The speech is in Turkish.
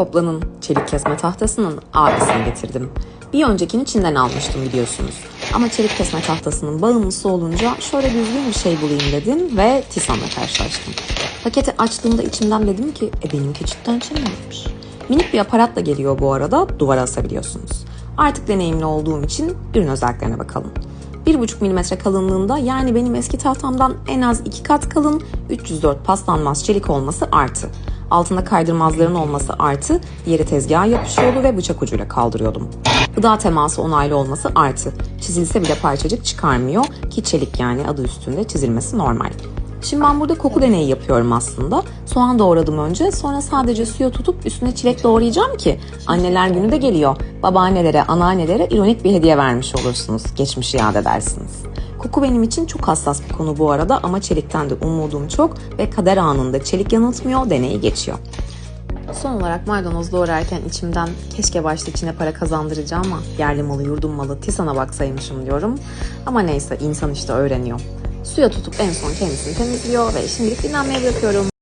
Toplanın çelik kesme tahtasının A'sini getirdim. Bir öncekini Çin'den almıştım biliyorsunuz. Ama çelik kesme tahtasının bağımlısı olunca şöyle düzgün bir şey bulayım dedim ve Tisan'la karşılaştım. Paketi açtığımda içimden dedim ki e benimki cidden Çin'denmiş. Minik bir aparatla geliyor bu arada duvara asabiliyorsunuz. Artık deneyimli olduğum için ürün özelliklerine bakalım. 1,5 mm kalınlığında yani benim eski tahtamdan en az 2 kat kalın 304 paslanmaz çelik olması artı. Altında kaydırmazların olması artı, diğeri tezgaha yapışıyordu ve bıçak ucuyla kaldırıyordum. Gıda teması onaylı olması artı. Çizilse bile parçacık çıkarmıyor ki çelik yani adı üstünde çizilmesi normal. Şimdi ben burada koku deneyi yapıyorum aslında. Soğan doğradım önce sonra sadece suya tutup üstüne çilek doğrayacağım ki anneler günü de geliyor. Babaannelere, anneannelere ironik bir hediye vermiş olursunuz. Geçmişi yad edersiniz. Koku benim için çok hassas bir konu bu arada ama çelikten de umudum çok ve kader anında çelik yanıltmıyor, deneyi geçiyor. Son olarak maydanoz doğrarken içimden keşke başta içine para kazandırıcı ama yerli malı yurdum malı Tisan'a baksaymışım diyorum. Ama neyse insan işte öğreniyor. Suya tutup en son kendisini temizliyor ve şimdilik dinlenmeye bırakıyorum.